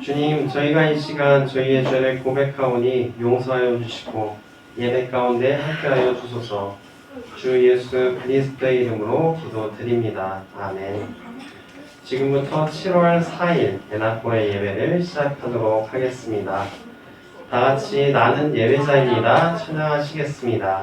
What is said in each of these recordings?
주님, 저희가 이 시간 저희의 죄를 고백하오니 용서하여 주시고 예배 가운데 함께하여 주소서. 주 예수 그리스도의 이름으로 기도드립니다. 아멘. 지금부터 7월 4일 대낮보의 예배를 시작하도록 하겠습니다. 다 같이 나는 예배자입니다. 찬양하시겠습니다.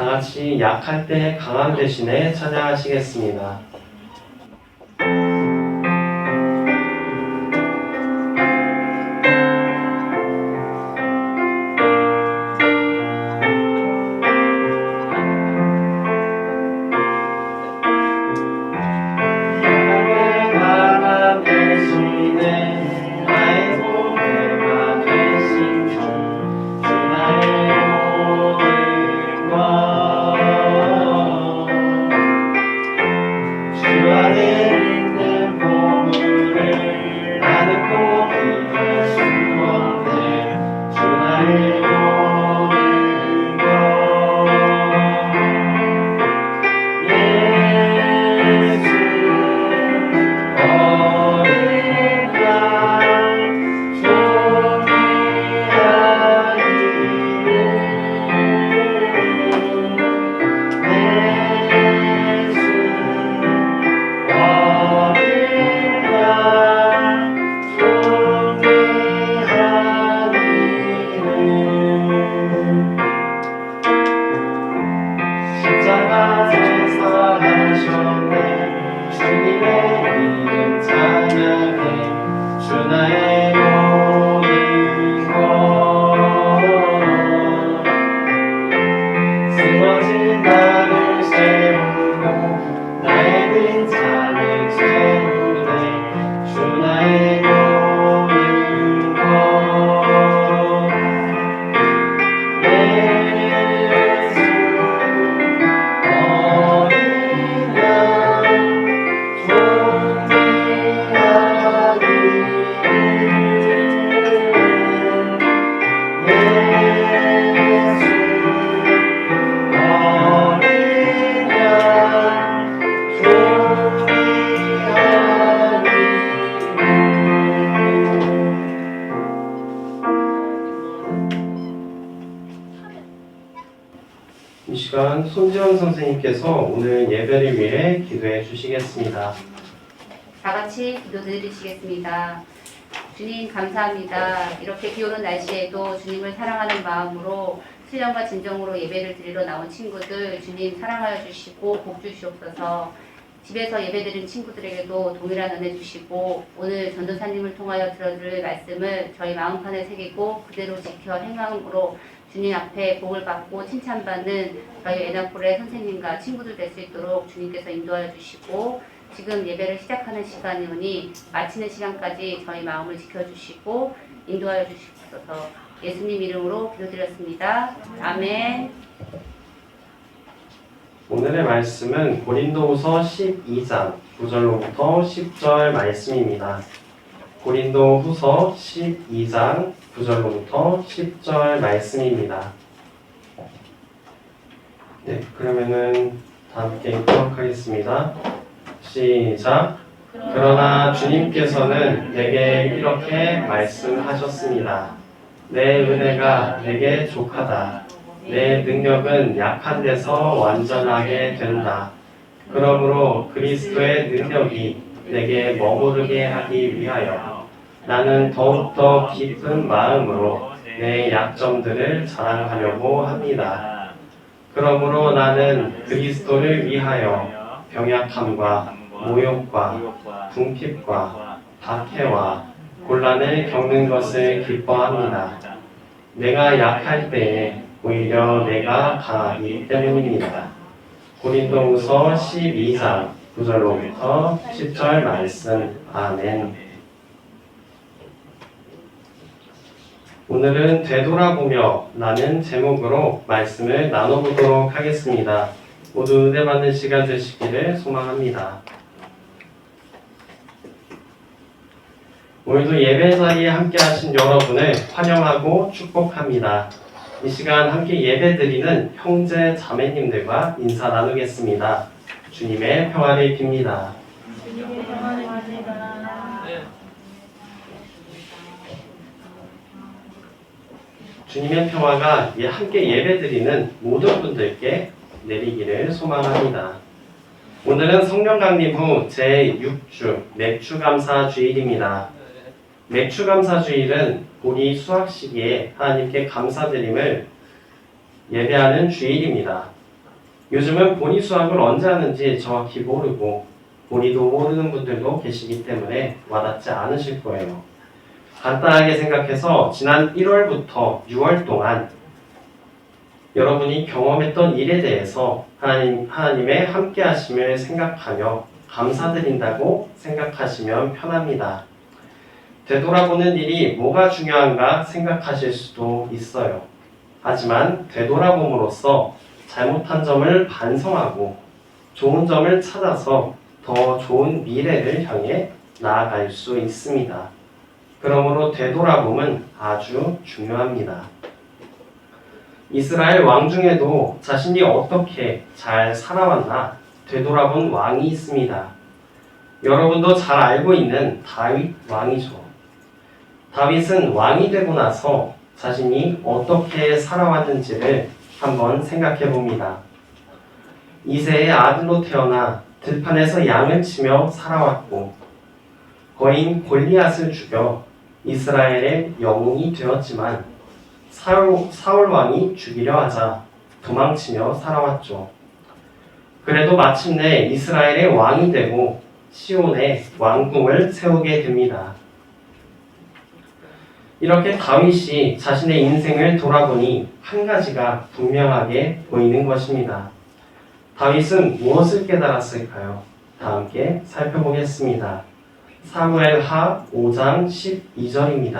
다 같이 약할 때 강한 대신에 찬양하시겠습니다. 시간 손지원 선생님께서 오늘 예배를 위해 기도해 주시겠습니다. 다 같이 기도 드리시겠습니다. 주님 감사합니다. 이렇게 비 오는 날씨에도 주님을 사랑하는 마음으로 신령과 진정으로 예배를 드리러 나온 친구들 주님 사랑하여 주시고 복 주시옵소서. 집에서 예배드린 친구들에게도 동일한 은혜 주시고 오늘 전도사님을 통하여 들어줄 말씀을 저희 마음판에 새기고 그대로 지켜 행함으로 주님 앞에 복을 받고 칭찬받는 저희 에나폴의 선생님과 친구들 될 수 있도록 주님께서 인도하여 주시고 지금 예배를 시작하는 시간이오니 마치는 시간까지 저희 마음을 지켜주시고 인도하여 주시옵소서 예수님 이름으로 기도드렸습니다. 아멘. 오늘의 말씀은 고린도후서 12장 9절로부터 10절 말씀입니다. 고린도후서 12장 9절로부터 10절 말씀입니다. 네, 그러면은 다 함께 읽도록 하겠습니다. 시작. 그러나 주님께서는 내게 이렇게 말씀하셨습니다. 내 은혜가 내게 족하다. 내 능력은 약한 데서 완전하게 된다. 그러므로 그리스도의 능력이 내게 머무르게 하기 위하여 나는 더욱더 깊은 마음으로 내 약점들을 자랑하려고 합니다. 그러므로 나는 그리스도를 위하여 병약함과 모욕과 궁핍과 박해와 곤란을 겪는 것을 기뻐합니다. 내가 약할 때에 오히려 내가 강하기 때문입니다. 고린도후서 12장 9절로부터 10절 말씀 아멘. 오늘은 되돌아보며 라는 제목으로 말씀을 나눠보도록 하겠습니다. 모두 은혜 받는 시간 되시기를 소망합니다. 오늘도 예배 자리에 함께 하신 여러분을 환영하고 축복합니다. 이 시간 함께 예배 드리는 형제 자매님들과 인사 나누겠습니다. 주님의 평안을 빕니다. 주님의 평화 가이 함께 예배 드리는 모든 분들께 내리기를 소망합니다. 오늘은 성령 강림 후 제6주 맥주감사 주일입니다. 맥주감사 주일은 우리 수학 시기에 하나님께 감사드림을 예배하는 주일입니다. 요즘은 본이 수학을 언제 하는지 정확히 모르고 본이도 모르는 분들도 계시기 때문에 와닿지 않으실 거예요. 간단하게 생각해서 지난 1월부터 6월 동안 여러분이 경험했던 일에 대해서 하나님, 하나님의 함께 하심을 생각하며 감사드린다고 생각하시면 편합니다. 되돌아보는 일이 뭐가 중요한가 생각하실 수도 있어요. 하지만 되돌아봄으로써 잘못한 점을 반성하고 좋은 점을 찾아서 더 좋은 미래를 향해 나아갈 수 있습니다. 그러므로 되돌아봄은 아주 중요합니다. 이스라엘 왕 중에도 자신이 어떻게 잘 살아왔나 되돌아본 왕이 있습니다. 여러분도 잘 알고 있는 다윗 왕이죠. 다윗은 왕이 되고 나서 자신이 어떻게 살아왔는지를 한번 생각해 봅니다. 이세의 아들로 태어나 들판에서 양을 치며 살아왔고 거인 골리앗을 죽여 이스라엘의 영웅이 되었지만 사울, 사울 왕이 죽이려 하자 도망치며 살아왔죠. 그래도 마침내 이스라엘의 왕이 되고 시온에 왕궁을 세우게 됩니다. 이렇게 다윗이 자신의 인생을 돌아보니 한 가지가 분명하게 보이는 것입니다. 다윗은 무엇을 깨달았을까요? 다 함께 살펴보겠습니다. 사무엘 하 5장 12절입니다.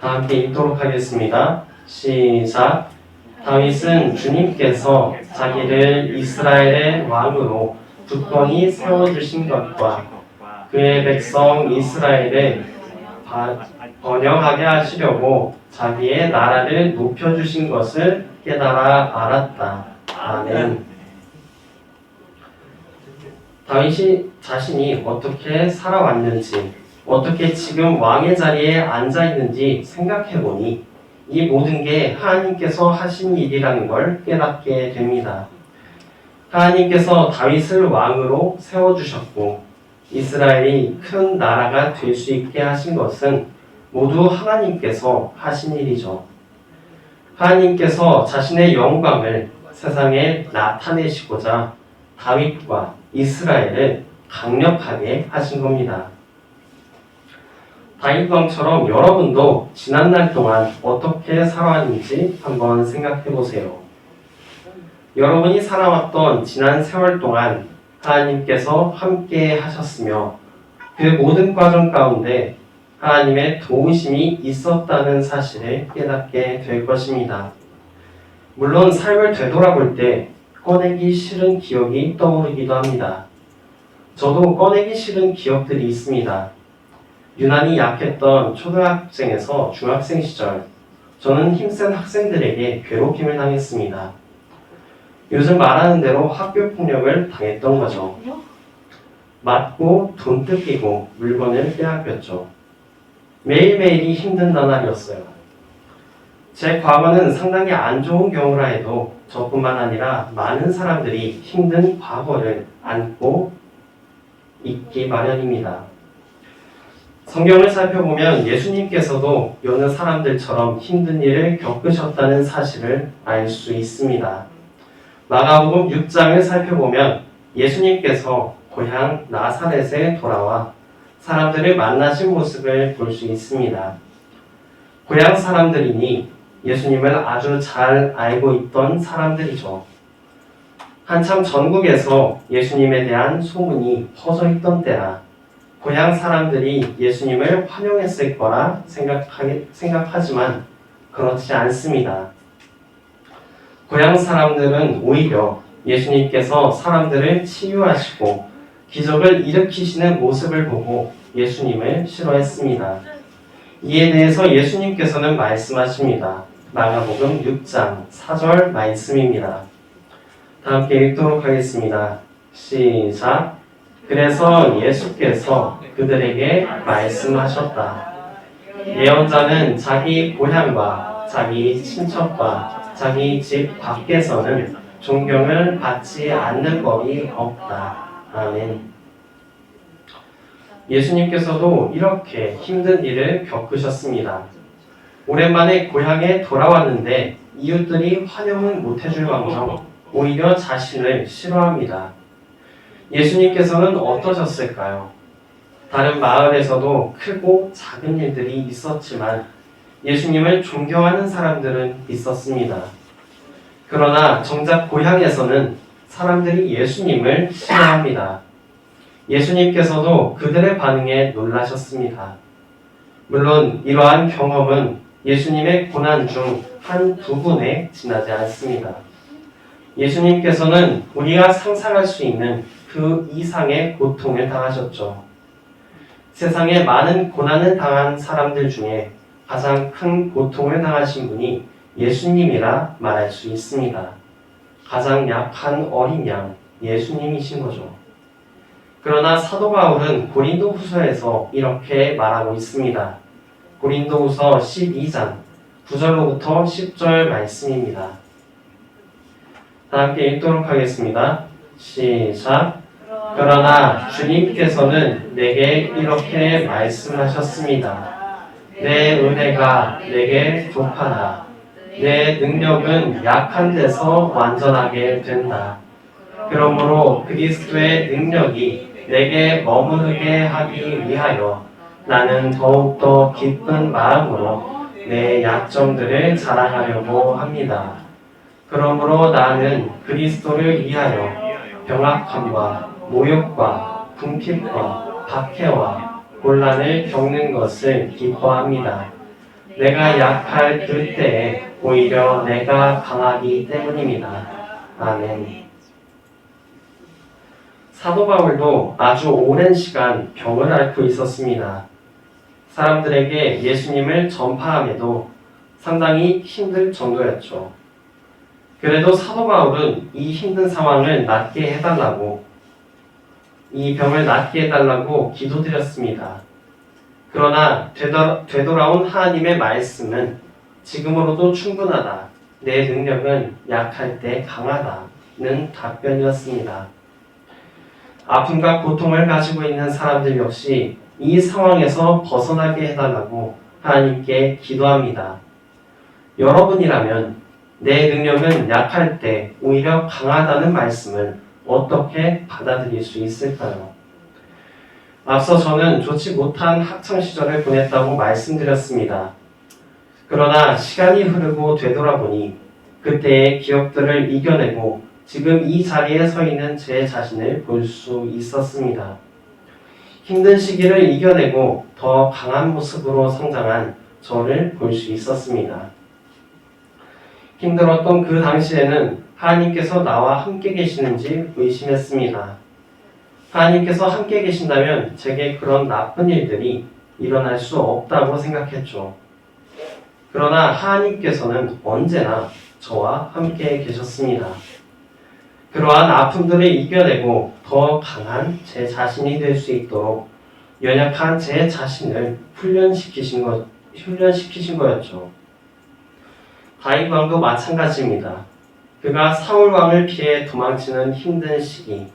다 함께 읽도록 하겠습니다. 시작. 다윗은 주님께서 자기를 이스라엘의 왕으로 굳건히 세워주신 것과 그의 백성 이스라엘을 바- 번영하게 하시려고 자기의 나라를 높여주신 것을 깨달아 알았다. 아멘. 다윗이 자신이 어떻게 살아왔는지, 어떻게 지금 왕의 자리에 앉아 있는지 생각해 보니 이 모든 게 하나님께서 하신 일이라는 걸 깨닫게 됩니다. 하나님께서 다윗을 왕으로 세워주셨고 이스라엘이 큰 나라가 될 수 있게 하신 것은 모두 하나님께서 하신 일이죠. 하나님께서 자신의 영광을 세상에 나타내시고자 다윗과 이스라엘을 강력하게 하신 겁니다. 다윗 왕처럼 여러분도 지난날 동안 어떻게 살아왔는지 한번 생각해 보세요. 여러분이 살아왔던 지난 세월 동안 하나님께서 함께 하셨으며 그 모든 과정 가운데 하나님의 도우심이 있었다는 사실을 깨닫게 될 것입니다. 물론 삶을 되돌아볼 때 꺼내기 싫은 기억이 떠오르기도 합니다. 저도 꺼내기 싫은 기억들이 있습니다. 유난히 약했던 초등학생에서 중학생 시절, 저는 힘센 학생들에게 괴롭힘을 당했습니다. 요즘 말하는 대로 학교 폭력을 당했던 거죠. 맞고 돈 뜯기고 물건을 빼앗겼죠. 매일매일이 힘든 나날이었어요. 제 과거는 상당히 안 좋은 경우라 해도 저뿐만 아니라 많은 사람들이 힘든 과거를 안고 있기 마련입니다. 성경을 살펴보면 예수님께서도 여느 사람들처럼 힘든 일을 겪으셨다는 사실을 알 수 있습니다. 마가복음 6장을 살펴보면 예수님께서 고향 나사렛에 돌아와 사람들을 만나신 모습을 볼 수 있습니다. 고향 사람들이니 예수님을 아주 잘 알고 있던 사람들이죠. 한참 전국에서 예수님에 대한 소문이 퍼져 있던 때라 고향 사람들이 예수님을 환영했을 거라 생각하지만 그렇지 않습니다. 고향 사람들은 오히려 예수님께서 사람들을 치유하시고 기적을 일으키시는 모습을 보고 예수님을 싫어했습니다. 이에 대해서 예수님께서는 말씀하십니다. 마가복음 6장 4절 말씀입니다. 다 함께 읽도록 하겠습니다. 시작. 그래서 예수께서 그들에게 말씀하셨다. 예언자는 자기 고향과 자기 친척과 자기 집 밖에서는 존경을 받지 않는 법이 없다. 아멘. 예수님께서도 이렇게 힘든 일을 겪으셨습니다. 오랜만에 고향에 돌아왔는데 이웃들이 환영은 못해줄 망정 오히려 자신을 싫어합니다. 예수님께서는 어떠셨을까요? 다른 마을에서도 크고 작은 일들이 있었지만 예수님을 존경하는 사람들은 있었습니다. 그러나 정작 고향에서는 사람들이 예수님을 싫어합니다. 예수님께서도 그들의 반응에 놀라셨습니다. 물론 이러한 경험은 예수님의 고난 중한 부분에 지나지 않습니다. 예수님께서는 우리가 상상할 수 있는 그 이상의 고통을 당하셨죠. 세상에 많은 고난을 당한 사람들 중에 가장 큰 고통을 당하신 분이 예수님이라 말할 수 있습니다. 가장 약한 어린 양 예수님이신 거죠. 그러나 사도 바울은 고린도 후서에서 이렇게 말하고 있습니다. 고린도 후서 12장 9절로부터 10절 말씀입니다. 다 함께 읽도록 하겠습니다. 시작. 그러나 주님께서는 내게 이렇게 말씀하셨습니다. 내 은혜가 내게 족하다. 내 능력은 약한 데서 완전하게 된다. 그러므로 그리스도의 능력이 내게 머무르게 하기 위하여 나는 더욱더 기쁜 마음으로 내 약점들을 자랑하려고 합니다. 그러므로 나는 그리스도를 위하여 병악함과 모욕과 궁핍과 박해와 곤란을 겪는 것을 기뻐합니다. 내가 약할 그 때에 오히려 내가 강하기 때문입니다. 아멘. 사도 바울도 아주 오랜 시간 병을 앓고 있었습니다. 사람들에게 예수님을 전파함에도 상당히 힘들 정도였죠. 그래도 사도 바울은 이 힘든 상황을 낫게 해달라고 이 병을 낫게 해달라고 기도드렸습니다. 그러나 되돌아, 되돌아온 하나님의 말씀은 지금으로도 충분하다. 내 능력은 약할 때 강하다는 답변이었습니다. 아픔과 고통을 가지고 있는 사람들 역시 이 상황에서 벗어나게 해달라고 하나님께 기도합니다. 여러분이라면 내 능력은 약할 때 오히려 강하다는 말씀을 어떻게 받아들일 수 있을까요? 앞서 저는 좋지 못한 학창 시절을 보냈다고 말씀드렸습니다. 그러나 시간이 흐르고 되돌아보니 그때의 기억들을 이겨내고 지금 이 자리에 서 있는 제 자신을 볼 수 있었습니다. 힘든 시기를 이겨내고 더 강한 모습으로 성장한 저를 볼 수 있었습니다. 힘들었던 그 당시에는 하나님께서 나와 함께 계시는지 의심했습니다. 하나님께서 함께 계신다면 제게 그런 나쁜 일들이 일어날 수 없다고 생각했죠. 그러나 하나님께서는 언제나 저와 함께 계셨습니다. 그러한 아픔들을 이겨내고 더 강한 제 자신이 될 수 있도록 연약한 제 자신을 훈련시키신 것, 훈련시키신 거였죠. 다윗 왕도 마찬가지입니다. 그가 사울 왕을 피해 도망치는 힘든 시기,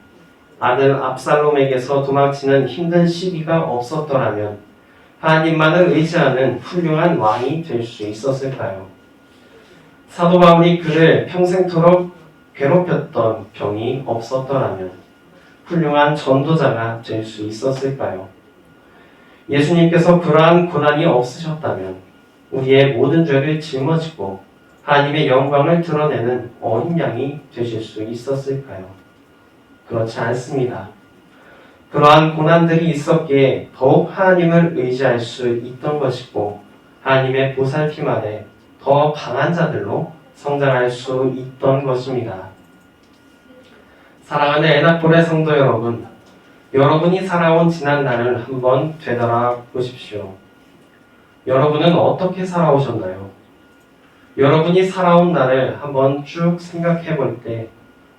아들 압살롬에게서 도망치는 힘든 시기가 없었더라면 하나님만을 의지하는 훌륭한 왕이 될 수 있었을까요? 사도 바울이 그를 평생토록 괴롭혔던 병이 없었더라면 훌륭한 전도자가 될 수 있었을까요? 예수님께서 그러한 고난이 없으셨다면 우리의 모든 죄를 짊어지고 하나님의 영광을 드러내는 어린 양이 되실 수 있었을까요? 그렇지 않습니다. 그러한 고난들이 있었기에 더욱 하나님을 의지할 수 있던 것이고 하나님의 보살핌 아래 더 강한 자들로 성장할 수 있던 것입니다. 사랑하는 에나폴의 성도 여러분, 여러분이 살아온 지난 날을 한번 되돌아 보십시오. 여러분은 어떻게 살아오셨나요? 여러분이 살아온 날을 한번 쭉 생각해 볼 때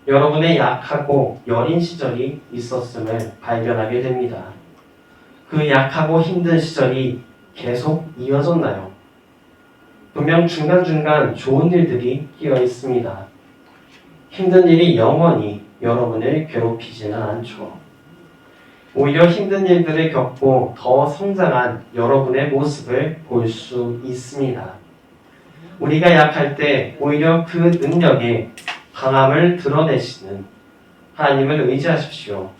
여러분의 약하고 여린 시절이 있었음을 발견하게 됩니다. 그 약하고 힘든 시절이 계속 이어졌나요? 분명 중간중간 좋은 일들이 끼어 있습니다. 힘든 일이 영원히 여러분을 괴롭히지는 않죠. 오히려 힘든 일들을 겪고 더 성장한 여러분의 모습을 볼 수 있습니다. 우리가 약할 때 오히려 그 능력에 강함을 드러내시는 하나님을 의지하십시오.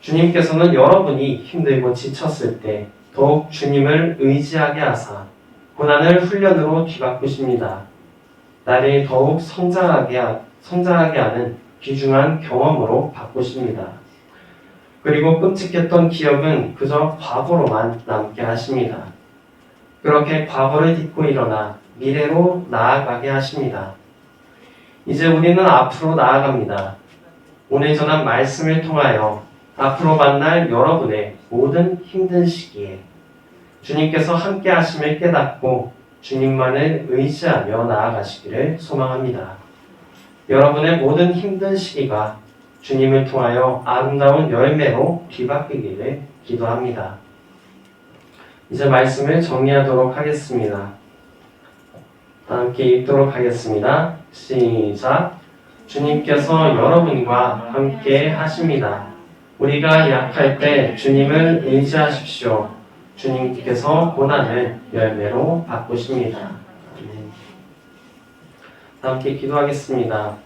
주님께서는 여러분이 힘들고 지쳤을 때 더욱 주님을 의지하게 하사 고난을 훈련으로 뒤바꾸십니다. 나를 더욱 성장하게, 하- 성장하게 하는 귀중한 경험으로 바꾸십니다. 그리고 끔찍했던 기억은 그저 과거로만 남게 하십니다. 그렇게 과거를 딛고 일어나 미래로 나아가게 하십니다. 이제 우리는 앞으로 나아갑니다. 오늘 전한 말씀을 통하여 앞으로 만날 여러분의 모든 힘든 시기에 주님께서 함께 하심을 깨닫고 주님만을 의지하며 나아가시기를 소망합니다. 여러분의 모든 힘든 시기가 주님을 통하여 아름다운 열매로 뒤바뀌기를 기도합니다. 이제 말씀을 정리하도록 하겠습니다. 다 함께 읽도록 하겠습니다. 시작. 주님께서 여러분과 함께 하십니다. 우리가 약할 때 주님을 의지하십시오. 주님께서 고난을 열매로 바꾸십니다. 함께 기도하겠습니다.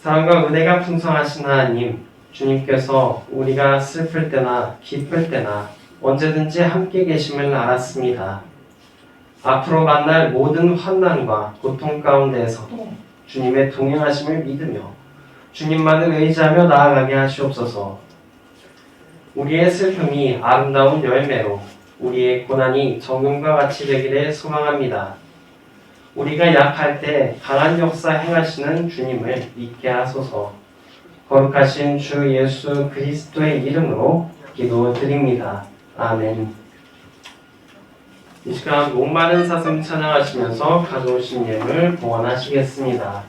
사랑과 은혜가 풍성하신 하나님, 주님께서 우리가 슬플 때나 기쁠 때나 언제든지 함께 계심을 알았습니다. 앞으로 만날 모든 환난과 고통 가운데에서도 주님의 동행하심을 믿으며 주님만을 의지하며 나아가게 하시옵소서. 우리의 슬픔이 아름다운 열매로 우리의 고난이 정금과 같이 되기를 소망합니다. 우리가 약할 때 강한 역사 행하시는 주님을 믿게 하소서. 거룩하신 주 예수 그리스도의 이름으로 기도드립니다. 아멘. 이 시간 목마른 사슴 찬양하시면서 가져오신 예물 봉헌하시겠습니다.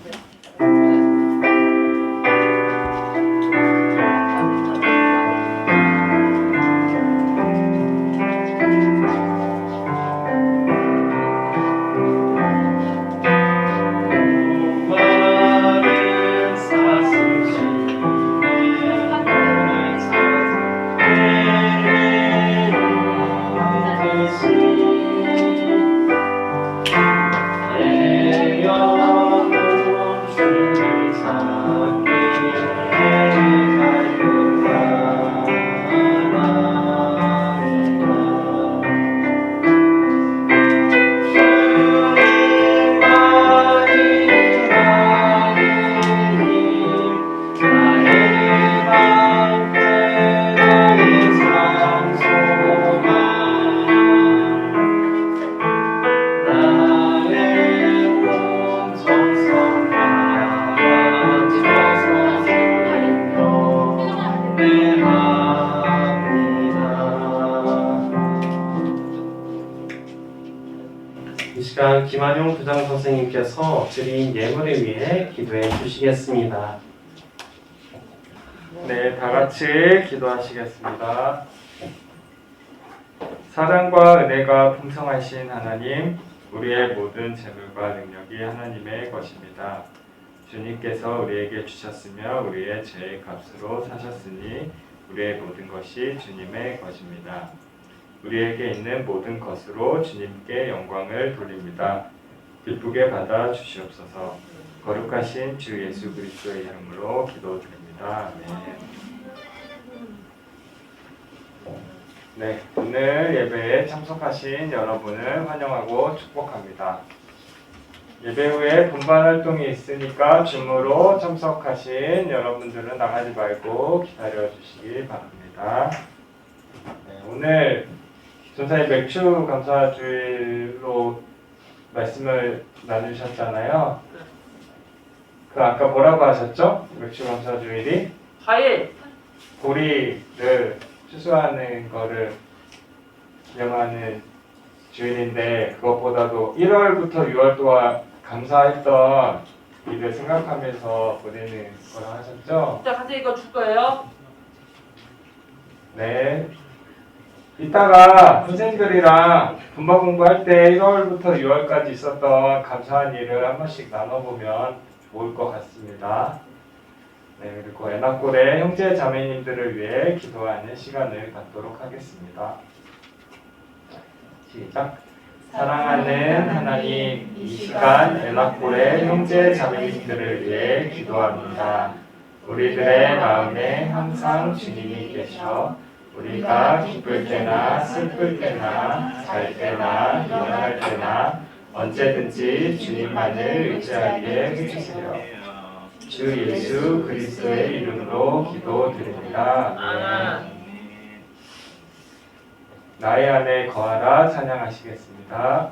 드린 예물을 위해 기도해 주시겠습니다. 네, 다 같이 기도하시겠습니다. 사랑과 은혜가 풍성하신 하나님, 우리의 모든 재물과 능력이 하나님의 것입니다. 주님께서 우리에게 주셨으며 우리의 죄의 값으로 사셨으니 우리의 모든 것이 주님의 것입니다. 우리에게 있는 모든 것으로 주님께 영광을 돌립니다. 기쁘게 받아 주시옵소서. 거룩하신 주 예수 그리스도의 이름으로 기도드립니다. 아멘. 네, 오늘 예배에 참석하신 여러분을 환영하고 축복합니다. 예배 후에 분반 활동이 있으니까 줌으로 참석하신 여러분들은 나가지 말고 기다려 주시기 바랍니다. 네, 오늘 전사님 맥주 감사주일로 말씀을 나누셨잖아요. 그 아까 뭐라고 하셨죠? 맥주 감사주일이 화해 보리를 추수하는 거를 기념하는 주일인데 그것보다도 1월부터 6월 동안 감사했던 일을 생각하면서 보내는 거라 하셨죠? 진짜 가서 이거 줄 거예요? 네. 이따가 선생님들이랑 분반 공부할 때 1월부터 6월까지 있었던 감사한 일을 한 번씩 나눠보면 좋을 것 같습니다. 네, 그리고 애나골의 형제 자매님들을 위해 기도하는 시간을 갖도록 하겠습니다. 시작. 사랑하는 하나님, 이 시간 애나골의 형제 자매님들을 위해 기도합니다. 우리들의 마음에 항상 주님이 계셔 우리가 기쁠 때나 슬플 때나 잘 때나 일어날 때나 언제든지 주님만을 의지하게 해주세요. 주 예수 그리스도의 이름으로 기도드립니다. 나의 안에 거하라 찬양하시겠습니다.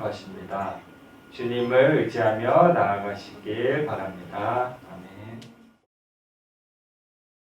것입니다. 주님을 의지하며 나아가시길 바랍니다.